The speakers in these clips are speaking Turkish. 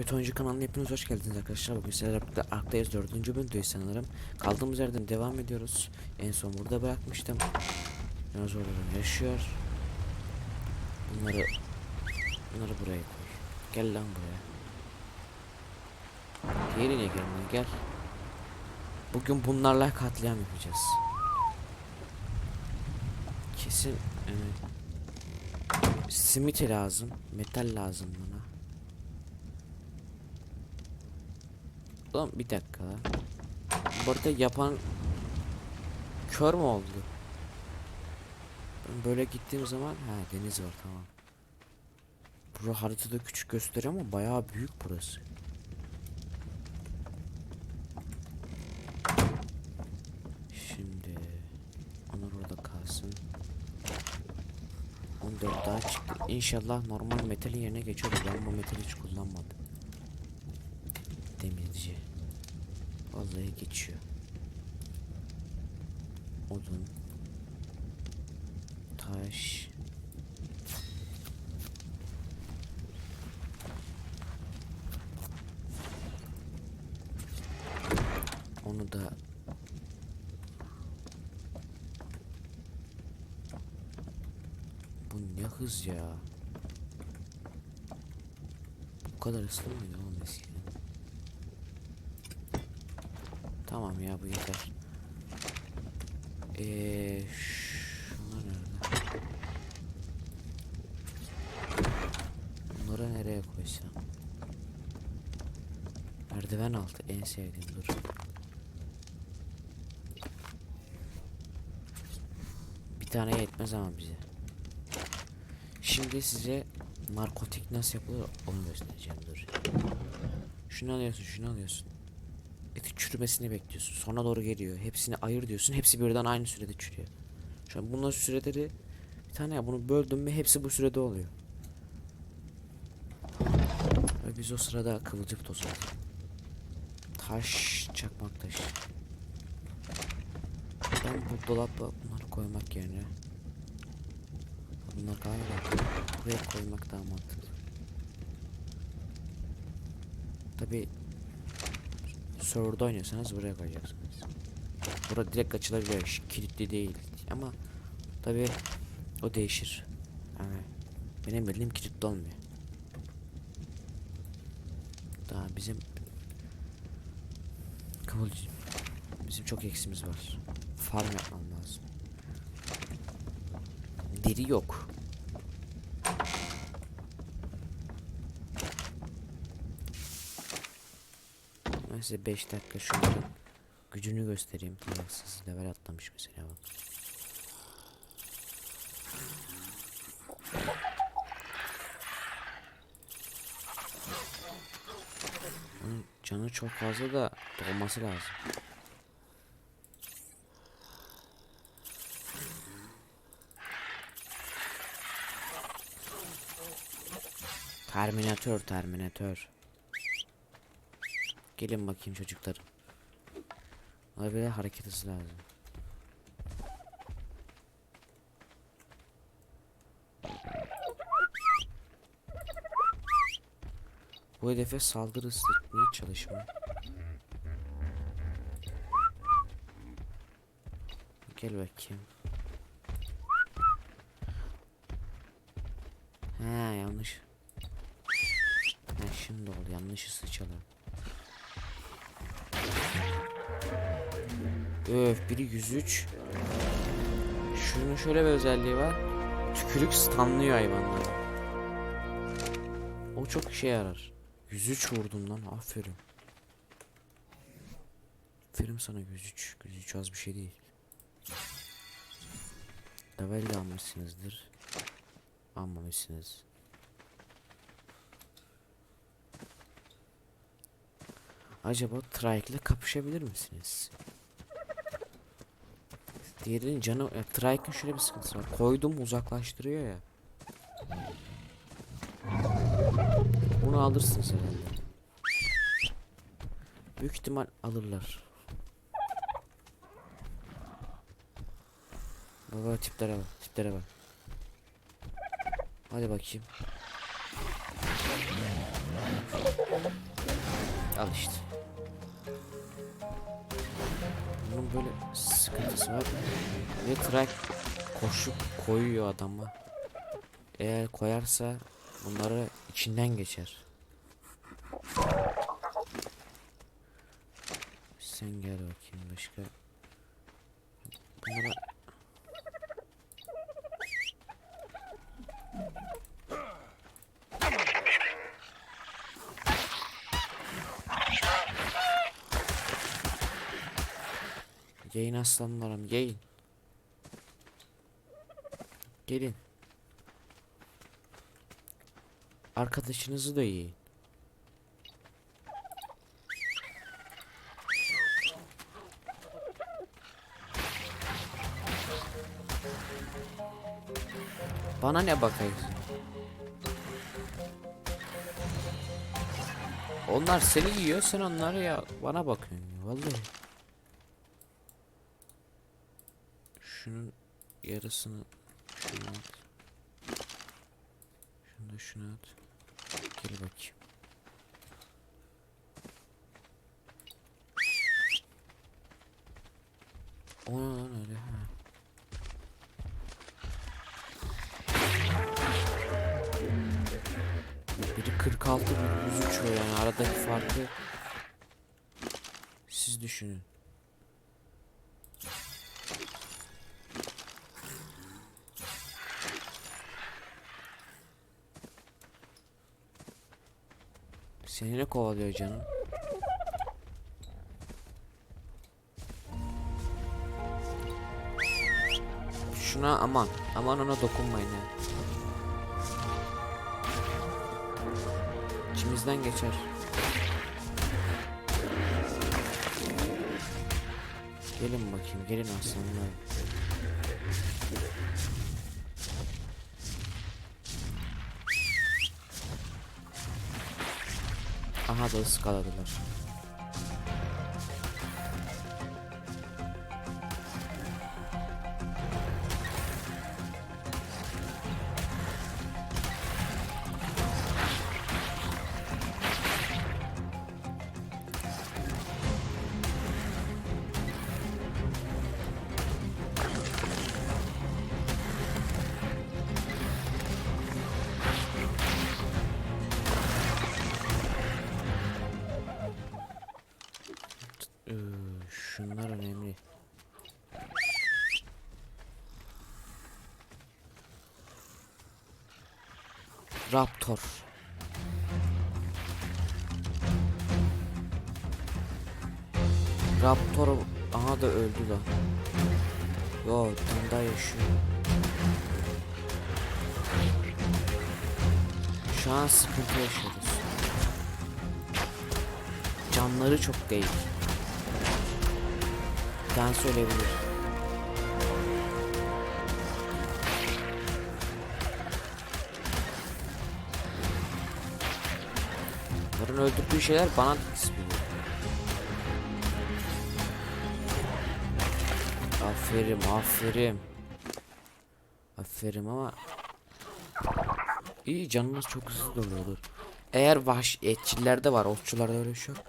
Kötü Oyuncu kanalına hepiniz hoş geldiniz arkadaşlar. Bugün sizlerle birlikte Ark'tayız 4. bölümdeyiz sanırım. Kaldığımız yerden devam ediyoruz. En son burada bırakmıştım. Dinozorlar yaşıyor. Bunları bunları buraya koy. Gel lan buraya. Diğerine gel lan gel. Bugün bunlarla katliam yapacağız. Kesin e, simit lazım, metal lazım bana. Lan bir dakika. Bu arada yapan kör mü oldu? Böyle gittiğim zaman ha deniz var tamam. Bura haritada küçük gösteriyor ama bayağı büyük burası. Şimdi onlar orada kalsın. 14 daha çıktı. İnşallah normal metalin yerine geçiyor. Ben bu metali hiç kullanmadım. Demirci. Vallahi geçiyor. Odun. Taş. Onu da Bu ne hız ya? Bu kadar hızlı mıydı oğlum eskiden? Tamam ya bu yeter. Eee şunlar nerede? Bunları nereye koysam? Merdiven altı en sevdiğim dur. Bir tane yetmez ama bize. Şimdi size narkotik nasıl yapılır onu göstereceğim dur. Şunu alıyorsun, şunu alıyorsun. Çürümesini bekliyorsun. Sonra doğru geliyor. Hepsini ayır diyorsun. Hepsi birden aynı sürede çürüyor. Şu an bunların süreleri bir tane ya bunu böldüm mü hepsi bu sürede oluyor. Ve biz o sırada kıvılcık tozu. Taş, çakmak taş. Ben bu dolaba bunları koymak yerine Bunlar galiba buraya koymak daha mantıklı. Tabi serverda oynuyorsanız buraya koyacaksınız. Burada direkt açılabiliyor. Kilitli değil. Ama tabi o değişir. Yani benim bildiğim kilitli olmuyor. Daha bizim Kıvılcım Bizim çok eksimiz var. Farm yapmam lazım. Deri yok. Ben size 5 dakika şunların gücünü göstereyim. Talaksız level atlamış mesela bak. Onun canı çok fazla da dolması lazım. Terminatör, Terminatör. Gelin bakayım çocuklarım. Ona hareket hızı lazım. Bu hedefe saldırı hissetmeye çalışma. Gel bakayım. He yanlış. Ha şimdi oldu yanlışı sıçalım. Öf biri 103. Şunun şöyle bir özelliği var. Tükürük stunlıyor hayvanları. O çok işe yarar. 103 vurdum lan aferin. Aferin sana 103. 103 az bir şey değil. Level de almışsınızdır. Almamışsınız. Acaba Trike ile kapışabilir misiniz? Diğerinin canı ya, Trike'ın şöyle bir sıkıntısı var. Koydum uzaklaştırıyor ya. Bunu alırsınız herhalde. Büyük ihtimal alırlar. Baba tiplere bak, tiplere bak. Hadi bakayım. Al işte. Bunun böyle sıkıntısı var. Ve trak koşup koyuyor adama. Eğer koyarsa bunları içinden geçer. Sen gel bakayım başka. Bunlara Yayın aslanlarım yayın. Gelin. Arkadaşınızı da yiyin. Bana ne bakıyorsun? Onlar seni yiyor sen onları ya bana bakıyorsun vallahi. Şunun yarısını şuna at. Şunu da şuna at. Gel bakayım. O ne lan öyle ha. Biri 46 biri 100 uçuyor yani aradaki farkı siz düşünün. Seni ne kovalıyor canım? Şuna aman. Aman ona dokunmayın ha. İçimizden geçer. Gelin bakayım, gelin aslanlar. Aha da ıskaladılar. Raptor. Raptor aha da öldü lan. Yo daha yaşıyor. Şu an sıkıntı yaşıyoruz. Canları çok değil. Bir tanesi Bunların öldürdüğü şeyler bana nispet. Aferin, aferin. Aferin ama iyi canınız çok hızlı doluyordur. Eğer vahş etçillerde var, otçularda öyle bir şey yok.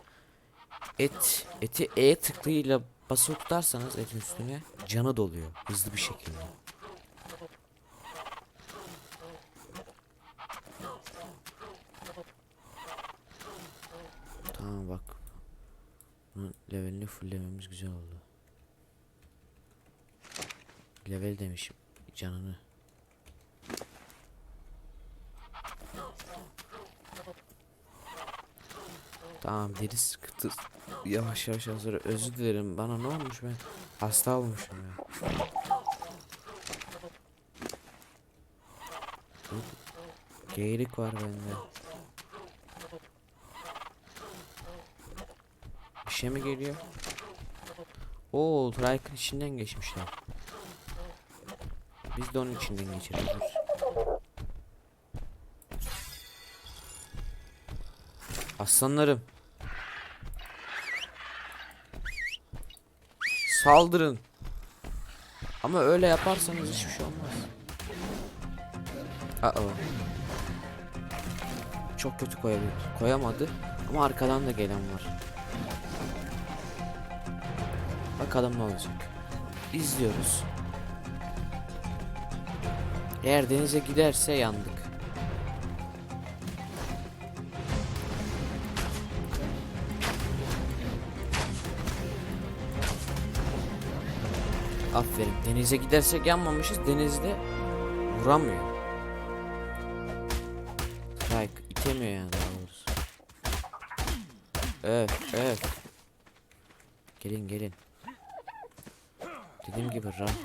Et, eti E tıklığıyla basılı tutarsanız etin üstüne canı doluyor hızlı bir şekilde. Tamam bak. Bunun levelini fulllememiz güzel oldu. Level demişim. Canını. Tamam deri sıkıntı yavaş yavaş hazır özür dilerim bana ne olmuş ben hasta olmuşum ya. Geyirik var bende. Şey mi geliyor? Oo, Trike'ın içinden geçmişler. Biz de onun içinden dur. Aslanlarım. Saldırın. Ama öyle yaparsanız hiçbir şey olmaz. Aa. Çok kötü koyabilir. Koyamadı. Ama arkadan da gelen var. Bakalım ne olacak. İzliyoruz. Eğer denize giderse yandık. Aferin. Denize gidersek yanmamışız. Denizde vuramıyor. Strike itemiyor yani doğrusu. Öf öf. Gelin gelin. Dediğim gibi ram.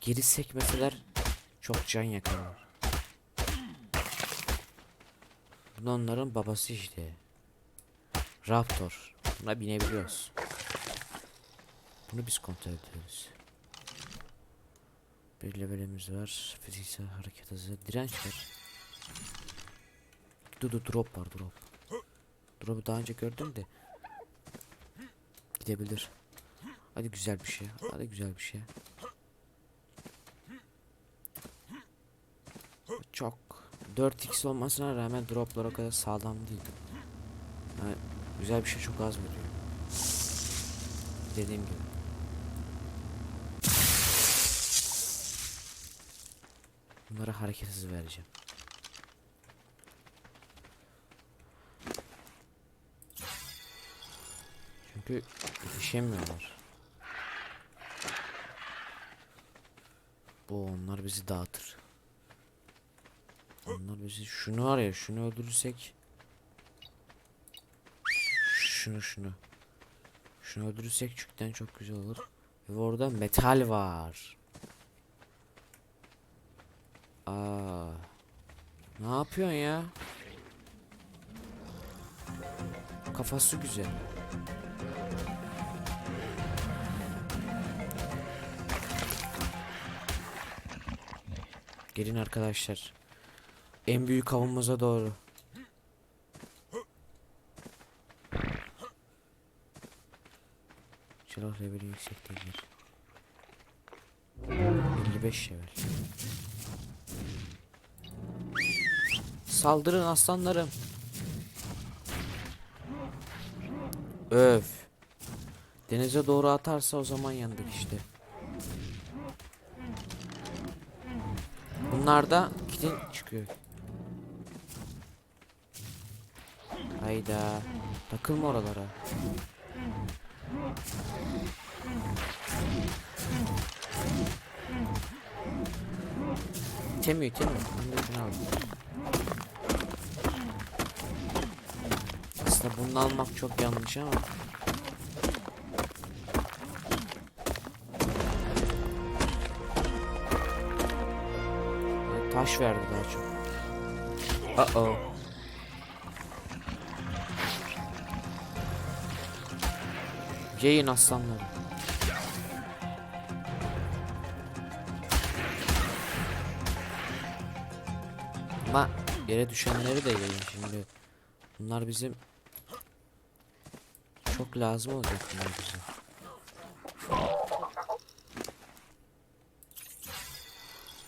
Geri sekmeseler çok can yakarlar. Bu onların babası işte. Raptor. Buna binebiliyoruz. Bunu biz kontrol ediyoruz. Bir levelimiz var. Fiziksel hareket hızı. Direnç var. Dur dur drop var drop. Drop'u daha önce gördüm de. Gidebilir. Hadi güzel bir şey. Hadi güzel bir şey. Çok 4x olmasına rağmen droplar o kadar sağlam değil. Yani güzel bir şey çok az veriyor. Dediğim gibi. Bunlara hareket hızı vereceğim. Çünkü yetişemiyorlar. Bu onlar bizi dağıtır. Onlar bizi şunu var ya şunu öldürürsek şunu şunu şunu öldürürsek çükten çok güzel olur. Ve orada metal var. Aa. Ne yapıyorsun ya? Kafası güzel. Gelin arkadaşlar. En büyük avımıza doğru. Silah leveli yüksek değil. 55 level. Saldırın aslanlarım. Öf. Denize doğru atarsa o zaman yandık işte. Bunlarda kitin çıkıyor. Hayda. Takılma oralara. İtemiyor itemiyor. Aslında bunu almak çok yanlış ama. Taş verdi daha çok. Uh oh. Yayın aslanları. Ama yere düşenleri de yayın şimdi. Bunlar bizim çok lazım olacak bunlar bize.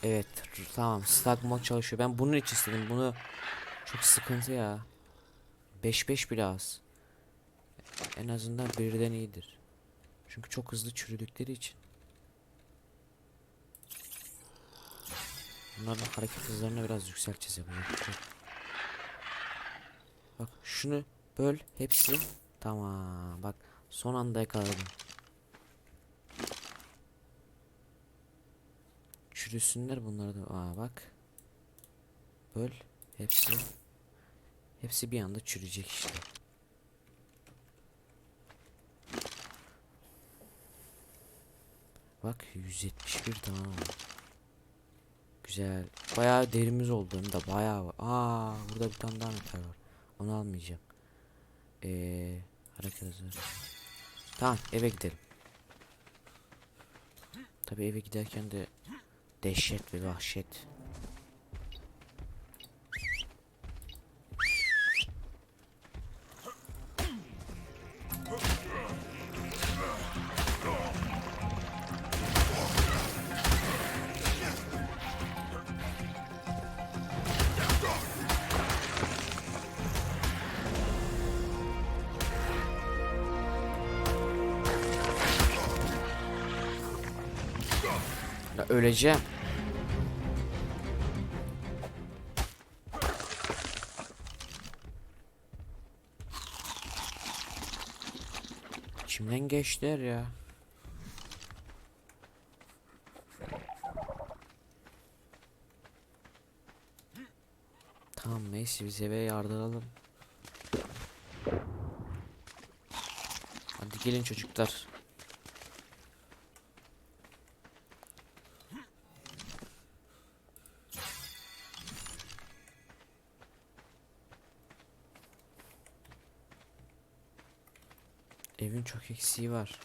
Evet tamam stack çalışıyor. Ben bunun için istedim. Bunu çok sıkıntı ya. 5-5 bile az. En azından birden iyidir. Çünkü çok hızlı çürüdükleri için. Bunların hareket hızlarını biraz yükselteceğiz yapacak şey. Bak şunu böl hepsi tamam bak son anda yakaladım. Çürüsünler bunları da aa bak. Böl hepsi hepsi bir anda çürüyecek işte. Bak 171 tamam. Güzel. Bayağı derimiz oldu hem de bayağı var. Aa burada bir tane daha metal var. Onu almayacağım. Eee hareket hızı. Tamam eve gidelim. Tabi eve giderken de dehşet ve vahşet. Öleceğim. İçimden geçtiler ya. Tamam neyse biz eve yardıralım. Hadi gelin çocuklar. Evin çok eksiği var.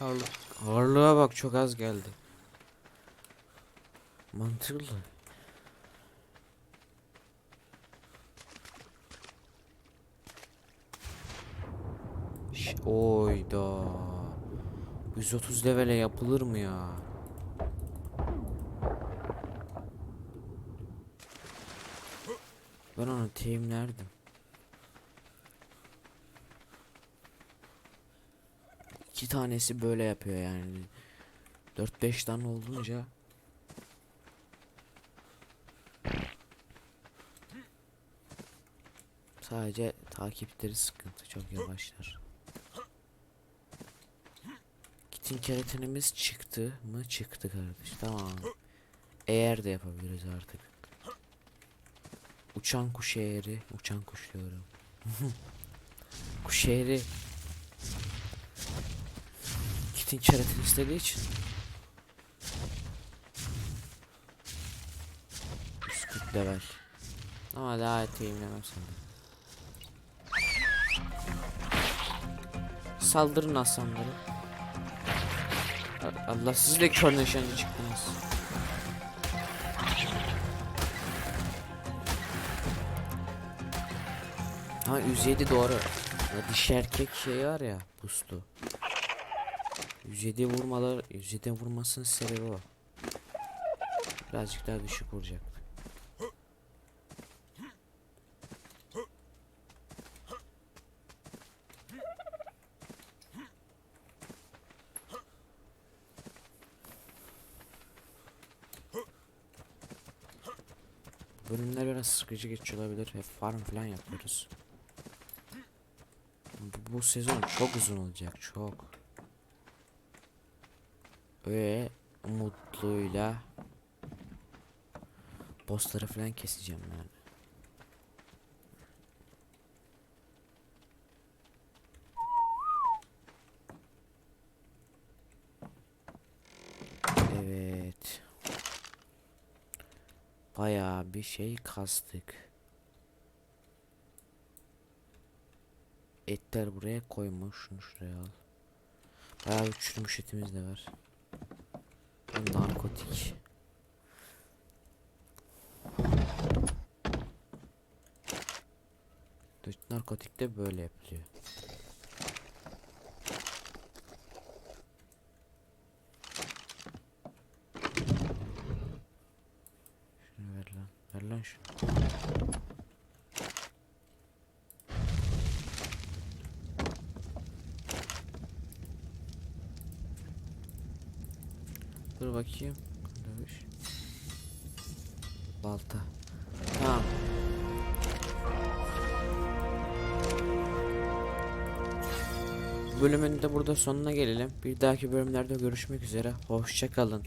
Ağırlık. Ağırlığa bak çok az geldi. Mantıklı. 130 levele yapılır mı ya? Ben onu teamlerdim. İki tanesi böyle yapıyor yani. 4-5 tane olunca sadece takipleri sıkıntı çok yavaşlar. Kitin keratinimiz çıktı mı? Çıktı kardeş. Tamam. Eğer de yapabiliriz artık. Uçan kuş eğri. Uçan kuş diyorum. kuş eğri. Kitin keratin istediği için. 140 level. Ama daha eteyimlemem sanırım. Saldırın aslanları. Allah siz de kör çıktınız. Ha 107 doğru. Ya dişi erkek şey var ya puslu. 107 vurmalar 107 vurmasının sebebi o. Birazcık daha düşük vuracak. Bölümler biraz sıkıcı geçiyor olabilir. Hep farm falan yapıyoruz. Bu, bu sezon çok uzun olacak çok. Ve umutluyla bossları falan keseceğim yani. Evet. Bayağı bir şey kastık. Etler buraya koymuş. Şunu şuraya al. Bayağı bir çürümüş etimiz de var. Narkotik. Narkotik de böyle yapılıyor. Şunu ver lan. Şunu. Dur bakayım. Dövüş. Balta. Tamam. Bölümün de burada sonuna gelelim. Bir dahaki bölümlerde görüşmek üzere. Hoşça kalın.